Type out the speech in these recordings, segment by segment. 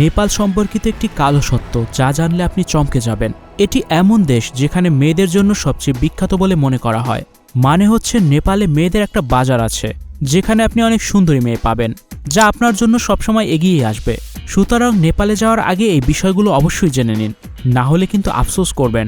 নেপাল সম্পর্কিত একটি কালো সত্য যা জানলে আপনি চমকে যাবেন। এটি এমন দেশ যেখানে মেয়েদের জন্য সবচেয়ে বিখ্যাত বলে মনে করা হয়। মানে হচ্ছে নেপালে মেয়েদের একটা বাজার আছে, যেখানে আপনি অনেক সুন্দরী মেয়ে পাবেন, যা আপনার জন্য সবসময় এগিয়ে আসবে। সুতরাং নেপালে যাওয়ার আগে এই বিষয়গুলো অবশ্যই জেনে নিন, না হলে কিন্তু আফসোস করবেন।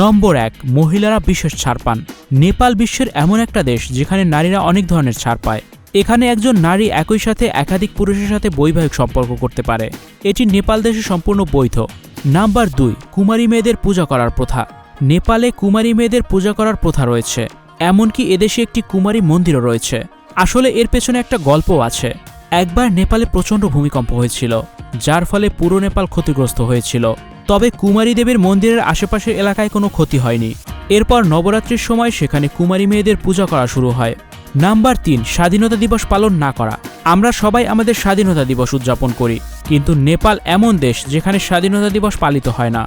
নম্বর এক, মহিলারা বিশেষ ছাড় পান। নেপাল বিশ্বের এমন একটা দেশ যেখানে নারীরা অনেক ধরনের ছাড় পায়। এখানে একজন নারী একই সাথে একাধিক পুরুষের সাথে বৈবাহিক সম্পর্ক করতে পারে। এটি নেপাল দেশে সম্পূর্ণ বৈধ। নাম্বার দুই, কুমারী মেয়েদের পূজা করার প্রথা। নেপালে কুমারী মেয়েদের পূজা করার প্রথা রয়েছে। এমনকি এদেশে একটি কুমারী মন্দিরও রয়েছে। আসলে এর পেছনে একটা গল্প আছে। একবার নেপালে প্রচণ্ড ভূমিকম্প হয়েছিল, যার ফলে পুরো নেপাল ক্ষতিগ্রস্ত হয়েছিল। তবে কুমারী দেবীর মন্দিরের আশেপাশের এলাকায় কোনো ক্ষতি হয়নি। এরপর নবরাত্রির সময় সেখানে কুমারী মেয়েদের পূজা করা শুরু হয়। নাম্বার তিন স্বাধীনতা দিবস পালন না করা। আমরা সবাই আমাদের স্বাধীনতা দিবস উদযাপন করি কিন্তু নেপাল এমন দেশ যেখানে স্বাধীনতা দিবস পালিত হয় না।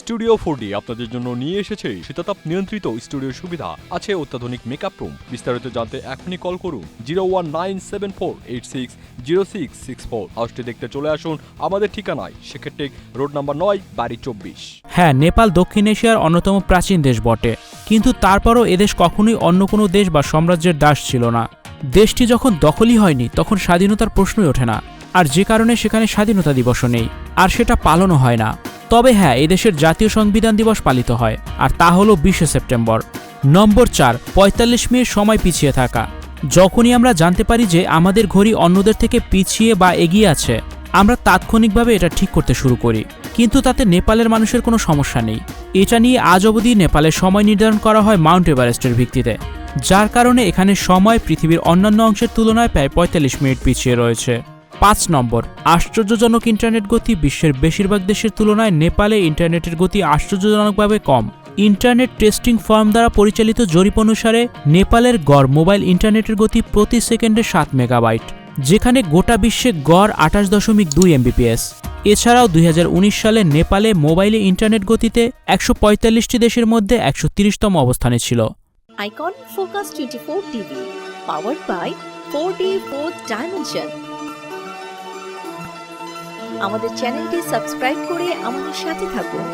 স্টুডিও ফোর ডি আপনাদের জন্য নিয়ে এসেছে শীতাতাপ নিয়ন্ত্রিত স্টুডিও সুবিধা। আছে অত্যাধুনিক মেকআপ রুম বিস্তারিত জানতে এখনই কল করুন zero one nine seven four eight six zero six six four হাউসটি দেখতে চলে আসুন আমাদের ঠিকানায় সেক্ষেত্রে রোড নাম্বার নয় বাড়ি চব্বিশ। হ্যাঁ নেপাল দক্ষিণ এশিয়ার অন্যতম প্রাচীন দেশ বটে। কিন্তু তারপরও এদেশ কখনোই অন্য কোনো দেশ বা সাম্রাজ্যের দাস ছিল না। দেশটি যখন দখলই হয়নি, তখন স্বাধীনতার প্রশ্নই ওঠে না। আর যে কারণে সেখানে স্বাধীনতা দিবসও নেই। আর সেটা পালনও হয় না। তবে হ্যাঁ এদেশের জাতীয় সংবিধান দিবস পালিত হয়। আর তা হলো বিশে সেপ্টেম্বর। নম্বর চার, পঁয়তাল্লিশ মিনিট সময় পিছিয়ে থাকা। যখনই আমরা জানতে পারি যে আমাদের ঘড়ি অন্যদের থেকে পিছিয়ে বা এগিয়ে আছে আমরা তাৎক্ষণিকভাবে এটা ঠিক করতে শুরু করি। কিন্তু তাতে নেপালের মানুষের কোনো সমস্যা নেই। এটা নিয়ে আজ অবধি নেপালের সময় নির্ধারণ করা হয় মাউন্ট এভারেস্টের ভিত্তিতে, যার কারণে এখানে সময় পৃথিবীর অন্যান্য অংশের তুলনায় প্রায় পঁয়তাল্লিশ মিনিট পিছিয়ে রয়েছে। পাঁচ নম্বর, আশ্চর্যজনক ইন্টারনেট গতি বিশ্বের বেশিরভাগ দেশের তুলনায় নেপালে ইন্টারনেটের গতি আশ্চর্যজনকভাবে কম। ইন্টারনেট টেস্টিং ফার্ম দ্বারা পরিচালিত জরিপ অনুসারে, নেপালের গড় মোবাইল ইন্টারনেটের গতি প্রতি সেকেন্ডে সাত মেগাবাইট। যেখানে গোটা বিশ্বে গড় আঠাশ দশমিক দুই এমবিপিএস এছাড়াও দুই হাজার উনিশ সালে নেপালে মোবাইলে ইন্টারনেট গতিতে একশো পঁয়তাল্লিশটি দেশের মধ্যে একশো তিরিশতম অবস্থানে ছিল। Icon Focus 24 TV, powered by 4D 4th Dimension. আমাদের চ্যানেলটি সাবস্ক্রাইব করে আমাদের সাথে থাকুন।